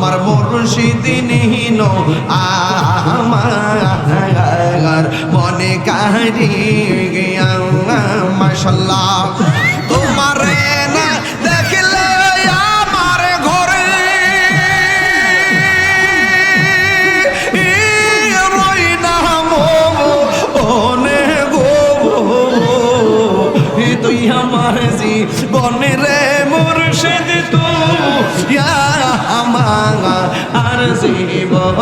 আমার মুর্শিদিন আমার মনে গিয়া মাশাল্লাহ। তোমার আমার ঘরে রই না রে মুর্শিদ তু আর জীবন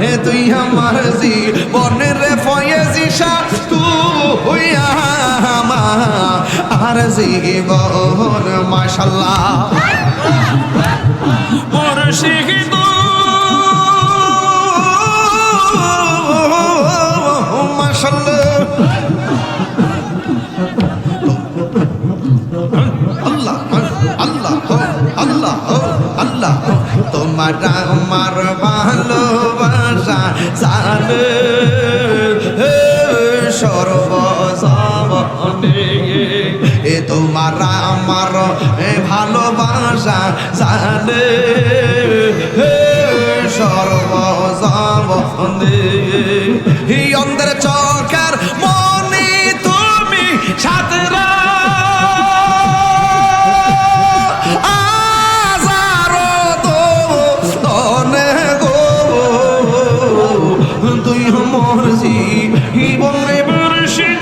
হে তুই আমার জীবনে রে ফয়েজি শাহ তুই আমার জীবন মাশাল্লাহ। মুর্শিদ মাশাল্লাহ। আল্লাহ আল্লাহ আল্লাহ আল্লাহ। তোমার আমার ভালোবাসা জানে সর্বসবনে এ তোমার আমার ভালোবাসা জানে সর্বসবনে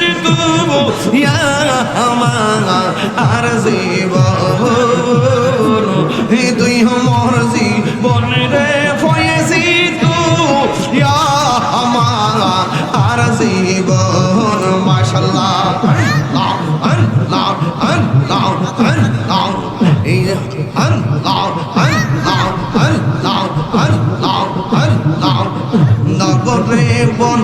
রে তু ইয়া আমার আর জীবন মাশাল্লাহ আল্লাহ আল্লাহ আল্লাহ আল্লাহ এই আল্লাহ আল্লাহ আল্লাহ আল্লাহ আল্লাহ নগরে বন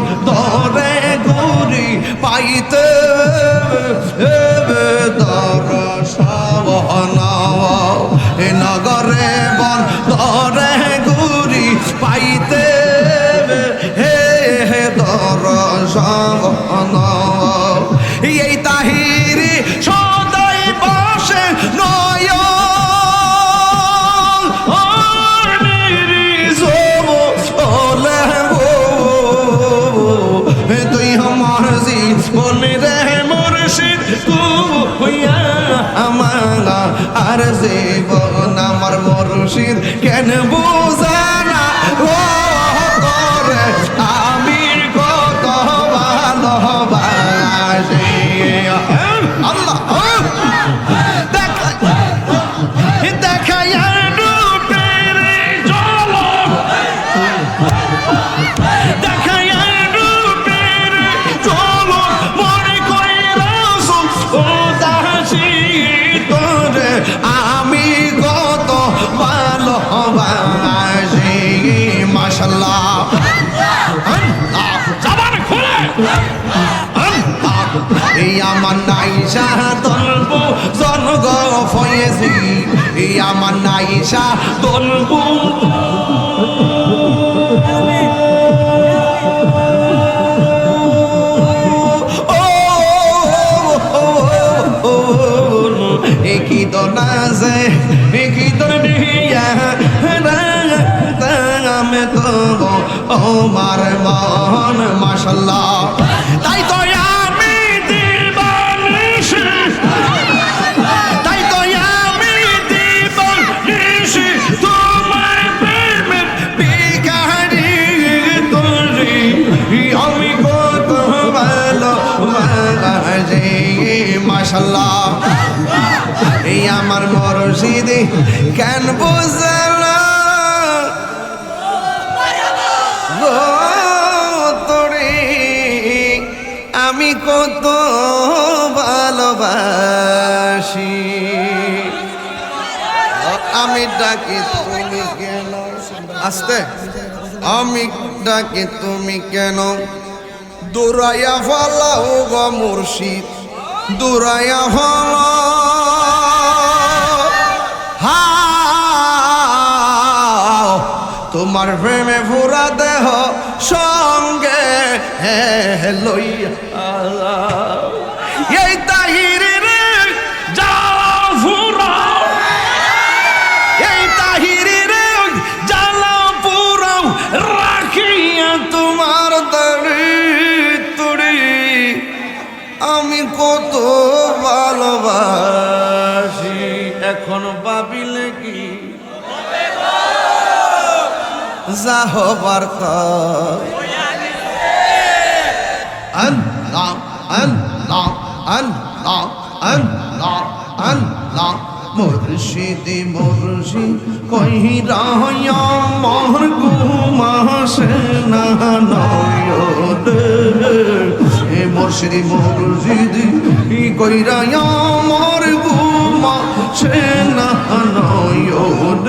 নাইশা দলবু জনগ ফয়েছি আমার নাইশা দলবু একই দনাজে, একই দনিয়া আমি তো আমার মন মাশাল্লাহ মাশাল্লাহ এই আমার মরশিদ, কেন বুঝল? তোরে, আমি কত ভালোবাসি। আমি ডাকি তুমি কেন? আসতে। আমি ডাকি তুমি কেন? দৌড়াইয়া ফালাও গো মুর্শিদ। দৌড়াইয়া হল। তোমার প্রেমে পুরা দেহ সঙ্গে লইয়া এই তাহিরে আমি কত ভালোবাসি। এখন ভাবিলে কি? যা হবার মুর্শিদি মুর্শিদ কহিরা মোর গুমাসে না নয়ন এ মুর্শিদি কি কইরা মোর গুমাসে না নয়ন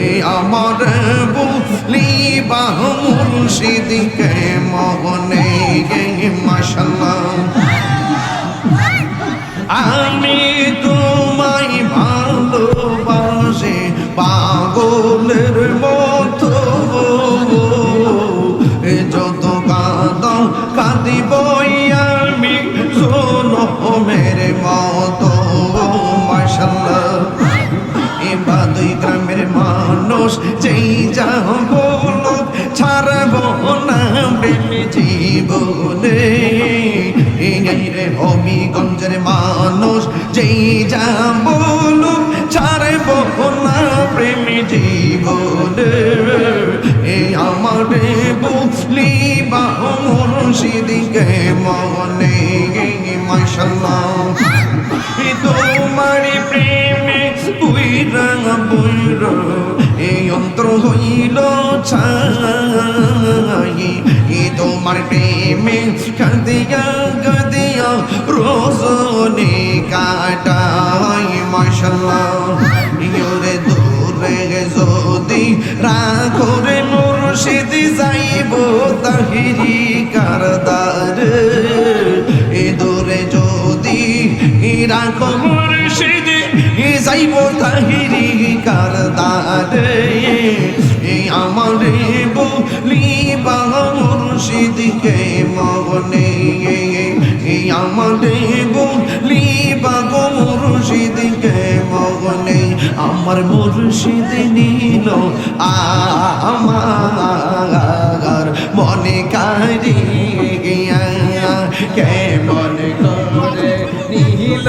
এ আমার বুলি বাহ মুর্শিদিকে হবিগঞ্জের মানুষ, যেই যা বলো ছাড়ব না প্রেম জীবনে। এই আমার বুঝলি বা মুর্শিদিকে মনে মাশাল্লাহ। তোমার প্রেমে বুইরা বুইরা এই অন্তর হইল ছাই। এ তোমার প্রেমে কাঁদিয়া রোজনে কাটাই মাশাল্লাহ ইয়োরে দূরে যদি রাখো রে মুর্শিদ, যাইব তাহিরি কারদার। এ দূরে যদি রাখো মুর্শিদ, যাইব তাহিরি কারদার। এই আমার বলি বা মুর্শিদকে এই আমার বলি বা মুর্শিদকে মগনে, আমার মুর্শিদ নিল আমার মনে কারি গিয়া কেমন করে নীল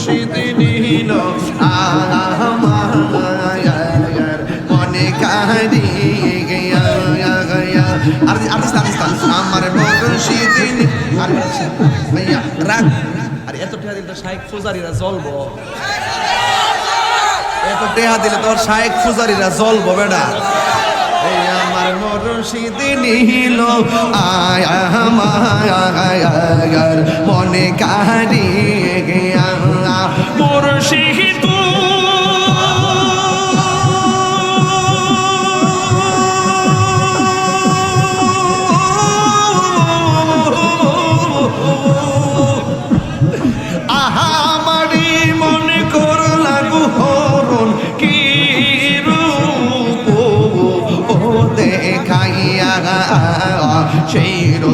মুর্শিদ নিল আমার মনে আর্টিস্ট আমার আর রাগ। আর, এত টাকা দিলে তো শাইক ফুজারিরা জ্বলবো। এত টেহা দিলে তোর শায়েক ফুজারিরা জ্বলবো, বেটা। আমার মরশিদ নীল আয়া আমার মনে কারি গিয়া। মুর্শিদ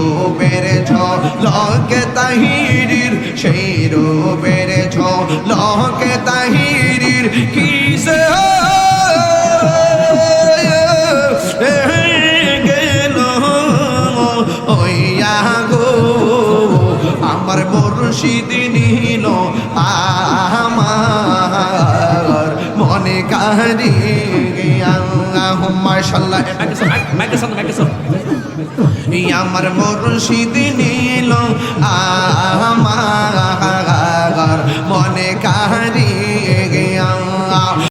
রূপের ঝলকে তাহিরির, সেই রূপের ঝলকে তাহিরির কি সে গেল? ওইয়া গো আমার মুর্শিদ নিল আমার মনে কারি আল্লাহ মাশাল্লাহ মাইকের সামনে মাইকের ই আমার মুর্শিদ নিল আমার মনে কারি